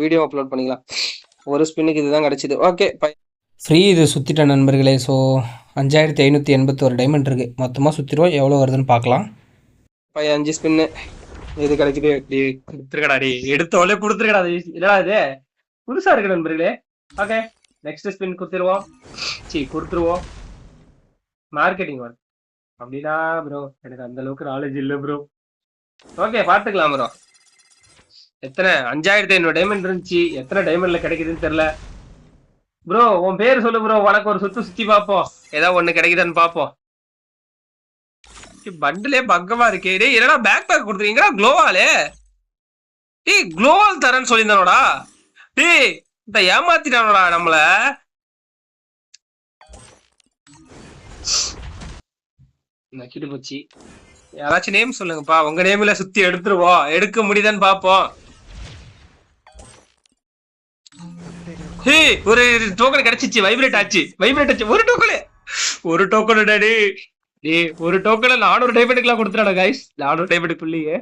Video upload பண்ணிக்கலாம். ஒரு ஸ்பின்னுக்கு இதுதான் கிடைச்சிது. ஓகே ஃப்ரீ இது சுற்றிட்டேன் நண்பர்களே ஸோ அஞ்சாயிரத்தி ஐநூற்றி எண்பத்தோரு டைமண்ட் இருக்குது மொத்தமாக சுற்றிடுவோம் எவ்வளோ வருதுன்னு பார்க்கலாம். பையன் அஞ்சு ஸ்பின்னு இது கிடைக்குது? கொடுத்துருக்கடா டி எடுத்தோடனே கொடுத்துருக்கடா இல்லடா இது? புதுசா இருக்கு நண்பர்களே. ஓகே நெக்ஸ்ட் ஸ்பின் கொடுத்துருவோம். சி கொடுத்துருவோம். மார்க்கெட்டிங் ஒர்க் அப்படின்னா ப்ரோ எனக்கு அந்த அளவுக்கு நாலேஜ் இல்லை ப்ரோ ஓகே பார்த்துக்கலாம் ப்ரோ எத்தனை? அஞ்சாயிரத்தி ஐநூறு டைமண்ட் இருந்துச்சு. எத்தனை டைமண்ட்ல கிடைக்குதுன்னு தெரியல. ப்ரோ உன் பேர் சொல்லு ப்ரோ உனக்கு ஒரு சுத்து சுத்தி பார்ப்போம். ஏதாவது ஒண்ணு கிடைக்குதான்னு பார்ப்போம். பண்டிலே பக்கமா இருக்கே. டேய் என்னடா பேக் பேக் கொடுத்துருக்கீங்களா க்ளோவாலே டேய் க்ளோவால் தரேன்னு சொல்லியிருந்தானோடா. டேய் இந்த ஏமாத்திட்டானோடா நம்மள. நக்கிட்டு போச்சு. யாராச்சும் நேம் சொல்லுங்கப்பா. உங்க நேம்ல சுத்தி எடுத்துருவோம். எடுக்க முடியுதான்னு பாப்போம் ஹே ஒரு டோக்கன் கிடைச்சிச்சு வைப்ரேட் ஆச்சு. வைப்ரேட் ஆச்சு. ஒரு டோக்கன் ஒரு டோக்கன் டாடி டேய். ஒரு டோக்கன் நானூறு டைபெட்டுக்குலாம் கொடுத்துறாடா கைஸ் நானூறு டைமண்டுக்குள்ளேயே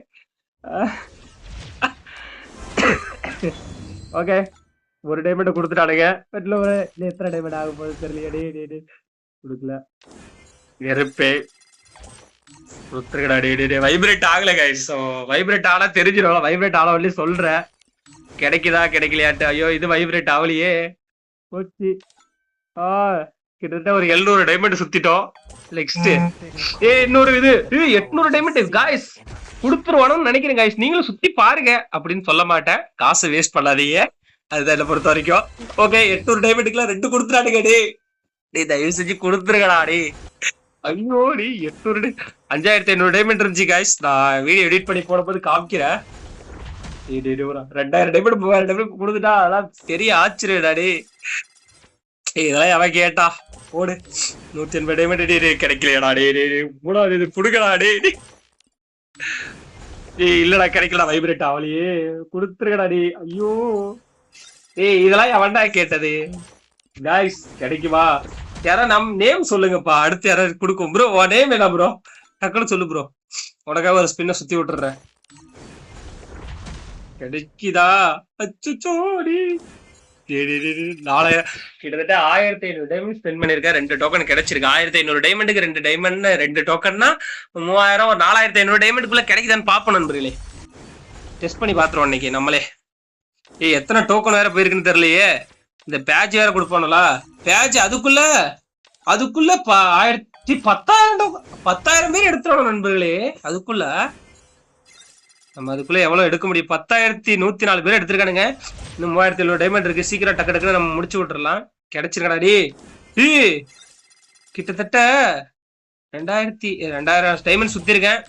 ஓகே ஒரு டைமண்ட் கொடுத்துட்டானுங்க. பட்ல ஒரு எத்தனை டைமண்ட் ஆக போகுது தெரியல டே டே டே கொடுக்கல. நெருப்பே கொடுத்துருக்கடா டே டே டே வைப்ரேட் ஆகல கைஸ் ஸோ வைப்ரேட் ஆனா தெரிஞ்சிடும். வைப்ரேட் ஆன வழி சொல்றேன். கிடைக்குதா கிடைக்கலையாட்டு ஐயோ இது வைப்ரேட் ஆகலையே. போச்சு. ஆ கிட்டத்தட்ட ஒரு எழுநூறு டைமண்ட் சுத்திட்டோம். நெக்ஸ்ட் ஏ இன்னொரு இது. எட்நூறு டைமண்ட் காய்ஸ் கொடுத்துருவானு நினைக்கிறேன் காய்ஸ் நீங்களும் சுத்தி பாருங்க அப்படின்னு சொல்ல மாட்டேன். காசு வேஸ்ட் பண்ணாதீங்க. அதுதான் என்ன பொறுத்த வரைக்கும். ஓகே எட்நூறு டைமண்டுக்குலாம் ரெண்டு கொடுத்துறானுங்க டே டேய் தயவு செஞ்சு கொடுத்துருங்கடா டே ஐயோ டி எட்நூறு அஞ்சாயிரத்தி ஐநூறு டைமண்ட் இருந்துச்சு காய்ஸ் நான் வீடியோ எடிட் பண்ணி போடும்போது காமிக்கிறேன். ரெண்டாயிரம் டைமண்ட் மூவாயிரம் டைமண்ட் கொடுத்துட்டா அதெல்லாம் பெரிய ஆச்சரியடா டே ஏய், இதெல்லாம் அவன் கேட்டா? போடு. நூத்தி எண்பது டைமண்ட் டே டேய், டே டே மூணாவது இது புடுங்கடா டே டேய். இல்லடா கிடைக்கல வைப்ரேட் ஆவலையே கொடுத்துருக்கடா டே ஐயோ. ஏய் இதெல்லாம் அவன்டா கேட்டது? காய்ஸ் கிடைக்குமா யாரா நம் நேம் சொல்லுங்கப்பா. அடுத்து யாராவது கொடுக்கும் ப்ரோ உன் நேம் என்ன ப்ரோ டக்குனு சொல்லு ப்ரோ உனக்காக ஒரு ஸ்பின்னை சுத்தி விட்டுறேன். கிடைக்குதா? அச்சுச்சோடி நாளைய கிட்டத்தட்ட ஆயிரத்தி ஐநூறு டைமண்ட் ஸ்பெண்ட் பண்ணிருக்கேன் ரெண்டு டோக்கன் கிடைச்சிருக்கு. ஆயிரத்தி ஐநூறு டைமண்டுக்கு ரெண்டு டைமண்ட் ரெண்டு டோக்கன்னா மூவாயிரம் ஒரு நாலாயிரத்தி ஐநூறு டைமண்டுக்குள்ள கிடைக்குதான்னு பாப்போம் நண்பர்களே. டெஸ்ட் பண்ணி பாத்துருவோம் இன்னைக்கு நம்மளே. ஏய் எத்தனை டோக்கன் வேற போயிருக்குன்னு தெரியலையே. இந்த பேட்ச் வேற கொடுப்பானுல பேட்ச் அதுக்குள்ள அதுக்குள்ள ஆயிரத்தி பத்தாயிரம் டோக்கன் பத்தாயிரம் பேர் எடுத்துடணும் நண்பர்களே. அதுக்குள்ள நம்ம அதுக்குள்ள எவ்வளவு எடுக்க முடியும்? பத்தாயிரத்தி நூத்தி நாலு பேர் எடுத்திருக்கானுங்க. இன்னும் மூவாயிரத்தி எழுநூறு டைமண்ட் இருக்கு. சீக்கிரம் டக்கு டக்குன்னு நம்ம முடிச்சு விட்டுறலாம். கிடைச்சிருக்கடா டி கிட்டத்தட்ட ரெண்டாயிரத்தி ரெண்டாயிரம் டைமண்ட் சுத்திருக்கேன்.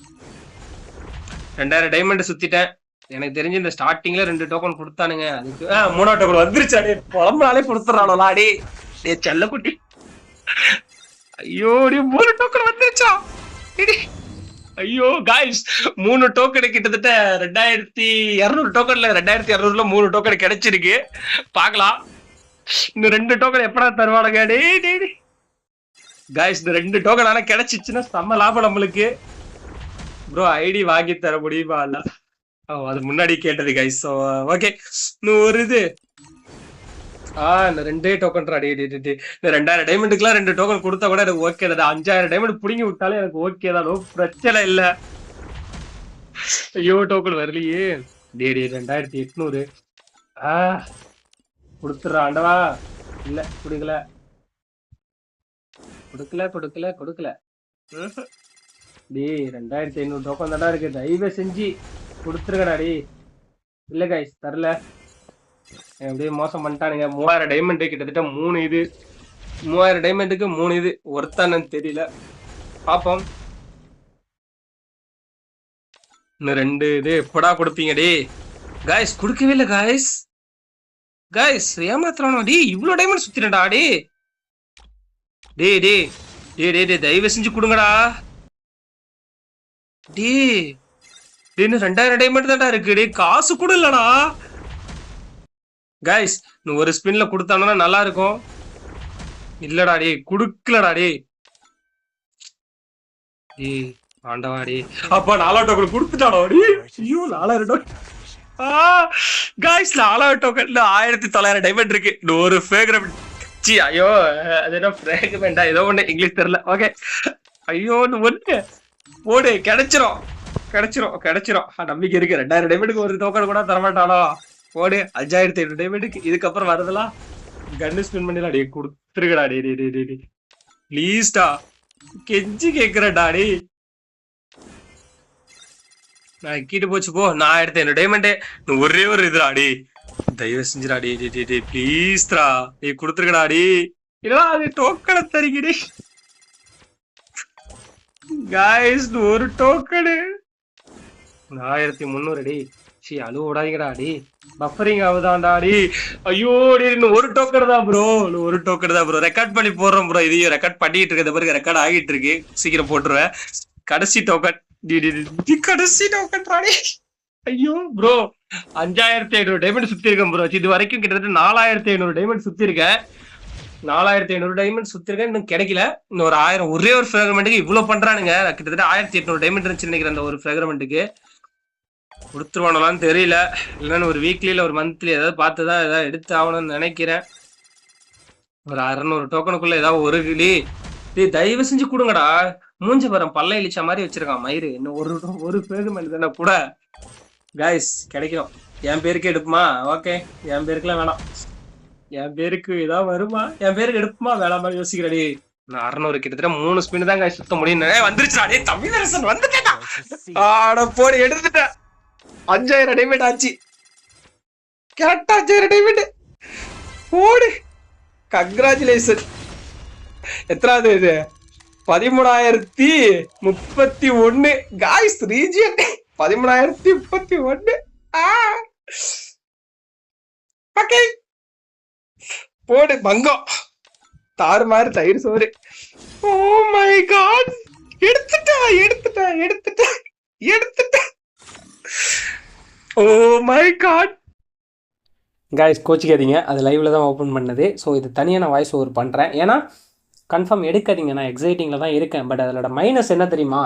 ரெண்டாயிரம் டைமண்ட் சுத்திட்டேன். எனக்கு தெரிஞ்சு இந்த ஸ்டார்டிங்ல ரெண்டு டோக்கன் கொடுத்தானுங்க. அதுக்கு ஆ, மூணாவது டோக்கன் வந்துருச்சு அடே புலம்புனாலே கொடுத்துறானோலா அடி டே செல்லக்குட்டி. ஐயோ டி மூணு டோக்கன் வந்துருச்சா? இடி. ஐயோ காய்ஸ் மூணு டோக்கன் கிட்டத்தட்ட ரெண்டாயிரத்தி இரநூறு டோக்கன்ல ரெண்டாயிரத்தி இரநூறுல மூணு டோக்கன் கிடைச்சிருக்கு. பார்க்கலாம். இன்னும் ரெண்டு டோக்கன் எப்படா தருவானுங்க? டே டே காய்ஸ் இந்த ரெண்டு டோக்கன் ஆனா கிடைச்சிச்சுன்னா செம்ம லாபம் நம்மளுக்கு. ப்ரோ ஐடி வாங்கி தர முடியுமா? இல்ல. அது முன்னாடி கேட்டது காய்ஸ் ஓகே இன்னும் ஒரு இது. ஆ இந்த ரெண்டே டோக்கன் அடி இந்த ரெண்டாயிரம் டைமண்டுக்குலாம் ரெண்டு டோக்கன் கொடுத்தா கூட எனக்கு ஓகே தான் அஞ்சாயிரம் டைமண்ட் புடிங்கி விட்டாலே எனக்கு ஓகே தான் பிரச்சனை இல்ல. ஐயோ டோக்கன் வரலையே. டே டே ரெண்டாயிரத்தி எட்நூறு. ஆ கொடுத்துட்றா ஆண்டவா. இல்ல கொடுக்கல. கொடுக்கல கொடுக்கல கொடுக்கல. ம்ஹும். டேய் ரெண்டாயிரத்தி ஐநூறு டோக்கன் தானே இருக்கு. தயவு செஞ்சு கொடுத்துருக்கடா டேய். இல்ல கைஸ் தரல. அப்படியே மோசம் பண்ணிட்டானுங்க. மூவாயிரம் டைமண்ட் கிட்டத்தட்ட மூணு இது. மூவாயிரம் டைமண்டுக்கு மூணு இது. ஒருத்தானு தெரியல. பாப்போம். இன்னும் ரெண்டு இது. எப்படா கொடுப்பீங்க டேய். காய்ஸ் கொடுக்கவே இல்லை காய்ஸ் காய்ஸ் ஏமாத்துறானோ டே இவ்வளோ டைமண்ட் சுத்தினடா டே டே டே டேய் டே டே தயவு செஞ்சு கொடுங்கடா. டேய். டேய், இன்னும் ரெண்டாயிரம் டைமண்ட் தான்டா இருக்கு. டே காசு கூட இல்லடா. கைஸ் ஒரு ஸ்பின்ல கொடுத்தானா நல்லா இருக்கும். இல்லடா டே குடுக்கலடா டேய். டேய் ஆண்டவா டேய். அப்பா நாலாயிரம் டோக்கன் கொடுத்துட்டாடா டே ஐயோ நாலாயிரம் டோக்கன் காய்ஸ் நாலாயிரம் டோக்கன்ல ஆயிரத்தி தொள்ளாயிரம் டைமண்ட் இருக்கு. இன்னும் ஒரு ஃபேக்ரமெண்ட் சி ஐயோ அது என்ன ஃப்ராக்மெண்டா ஏதோ ஒண்ணு. இங்கிலீஷ் தெரியல. ஓகே ஐயோ ஒண்ணு. போடு கிடைச்சிரும். கிடைச்சிரும். கிடைச்சிரும். நம்பிக்கை இருக்கு. ரெண்டாயிரம் டைமண்டுக்கு ஒரு டோக்கன் கூட தரமாட்டானோ? போடு அஞ்சாயிரத்தி ஐநூறு டைமண்டுக்கு இதுக்கப்புறம் வரதெல்லாம் கன்னு ஸ்பின் பண்ணிடலாம். டே கொடுத்துருக்கடா டே டே டே டே டே. ப்ளீஸ்டா கெஞ்சி கேட்குறடா டே நான் கீட்டு போச்சு போ. நான் ஆயிரத்தி ஐநூறு டைமண்டு ஒரே ஒரு இதுடா டே தயவு செஞ்சுடா டே டே டே டே. ப்ளீஸ்டா நீ கொடுத்துருக்கடா டே இல்லடா அது டோக்கனை தருகிறே காய்ஸ் ஒரு டோக்கனு ஆயிரத்தி முந்நூறு அடி சி அழுவ விடாதீங்கடா அடி பஃபரிங் ஆகுதாண்டா அடி ஐயோ டி இன்னும் ஒரு டோக்கன் தான் ப்ரோ ஒரு டோக்கன் தான் ப்ரோ ரெக்கார்ட் பண்ணி போடுறோம் ப்ரோ இதையும் ரெக்கார்ட் பண்ணிட்டு இருக்க பிறகு ரெக்கார்ட் ஆகிட்டு இருக்கு. சீக்கிரம் போட்டுருவேன். கடைசி டோக்கன் கடைசி டோக்கன் ராடி ஐயோ ப்ரோ அஞ்சாயிரத்தி ஐநூறு டைமண்ட் சுத்தி இருக்கேன் ப்ரோ இது வரைக்கும் கிட்டத்தட்ட நாலாயிரத்தி ஐநூறு டைமண்ட் சுத்தி இருக்கேன். நாலாயிரத்தி ஐநூறு டைமண்ட் சுத்தி இருக்கேன் இன்னும் கிடைக்கல. இன்னும் ஒரு ஆயிரம் ஒரே ஒரு ஃபிராக்மெண்ட்டுக்கு இவ்வளவு பண்றானுங்க. கிட்டத்தட்ட ஆயிரத்தி எட்நூறு டைமண்ட் இருந்துச்சு நினைக்கிறேன் அந்த ஒரு ஃபிராக்மெண்ட்டுக்கு கொடுத்துருவானலான்னு தெரியல. இல்லைன்னு ஒரு வீக்லியில் ஒரு மந்த்லி ஏதாவது பார்த்து தான் ஏதாவது எடுத்து ஆகணும்னு நினைக்கிறேன். ஒரு அறநூறு டோக்கனுக்குள்ள ஏதாவது ஒரு கிளி. டே தயவு செஞ்சு கொடுங்கடா. மூஞ்சி பரம் பல்ல இழிச்ச மாதிரி வச்சிருக்கான் மயிறு. இன்னும் ஒரு ஒரு பேரு தானே கூட. கைஸ் கிடைக்கும். என் பேருக்கு எடுப்புமா? ஓகே என் பேருக்குலாம் வேணாம். என் பேருக்கு ஏதாவது வருமா? என் பேருக்கு எடுப்புமா? வேணாமா யோசிக்கிறடி நான் அறநூறு கிட்டத்தட்ட மூணு ஸ்பின் தான் guys சுத்த முடியும் வந்துருச்சு அடே தமிழரசன் வந்துட்டேன் ஆட போடு எடுத்துட்டேன். அஞ்சாயிரம் டைமண்ட் ஆச்சு. கரெக்டா அஞ்சாயிரம் டைமண்ட் போடு கங்க்ராச்சுலேஷன் எத்தனாவது இது? பதிமூணாயிரத்தி முப்பத்தி ஒன்னு. காய்ஸ் ரீஜியன் பதிமூணாயிரத்தி முப்பத்தி ஒன்னு. ஓகே போடு பங்கம். தாறுமாறு தயிர் சோறு. ஓ மை காட் எடுத்துட்டா எடுத்துட்டா எடுத்துட்டா எடுத்துட்டா. ஓ மை காட் காய்ஸ் கோச்சிக்காதீங்க. அது லைவில் தான் ஓப்பன் பண்ணது. ஸோ இது தனியாக நான் வாய்ஸ் ஓவர் பண்ணுறேன் ஏன்னா கன்ஃபார்ம் எடுக்காதீங்க. நான் எக்ஸைட்டிங்கில் தான் இருக்கேன். பட் அதோட மைனஸ் என்ன தெரியுமா?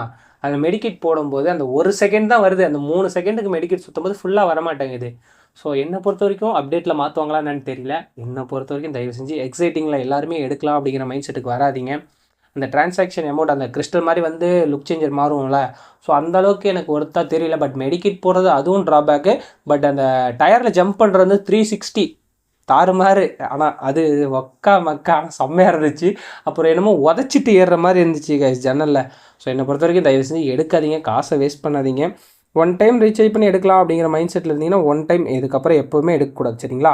அந்த மெடிக்கெட் போடும்போது அந்த ஒரு செகண்ட் தான் வருது. அந்த மூணு செகண்டுக்கு மெடிக்கெட் சுற்றும்போது ஃபுல்லாக வர மாட்டேங்குது ஸோ என்னை பொறுத்த வரைக்கும் அப்டேட்டில் மாற்றுவாங்களா தெரியல. என்னை பொறுத்த வரைக்கும் தயவு செஞ்சு எக்ஸைட்டிங்கில் எல்லாருமே எடுக்கலாம் அப்படிங்கிற மைண்ட் செட்டுக்கு வராதீங்க. அந்த டிரான்சாக்ஷன் அமௌண்ட் அந்த கிறிஸ்டல் மாதிரி வந்து லுக் சேஞ்சர் மாறும்ல. ஸோ அந்த அளவுக்கு எனக்கு ஒருத்தா தெரியல. பட் மெடிக்கிட் போகிறது அதுவும் ட்ராபேக்கு பட் அந்த டயரில் ஜம்ப் பண்ணுறது த்ரீ சிக்ஸ்டி தாறுமாறு. ஆனால் அது ஒக்கா மக்கா. செம்மையாக இருந்துச்சு. அப்புறம் என்னமோ உதச்சிட்டு ஏறுற மாதிரி இருந்துச்சு கைஸ் ஜன்னலில். ஸோ என்னை பொறுத்த வரைக்கும் தயவு செஞ்சு எடுக்காதீங்க. காசை வேஸ்ட் பண்ணாதீங்க. ஒன் டைம் ரீசார்ஜ் பண்ணி எடுக்கலாம் அப்படிங்கிற மைண்ட் செட்டில் இருந்தீங்கன்னா ஒன் டைம் இதுக்கப்புறம் எப்போவுமே எடுக்கக்கூடாது. சரிங்களா?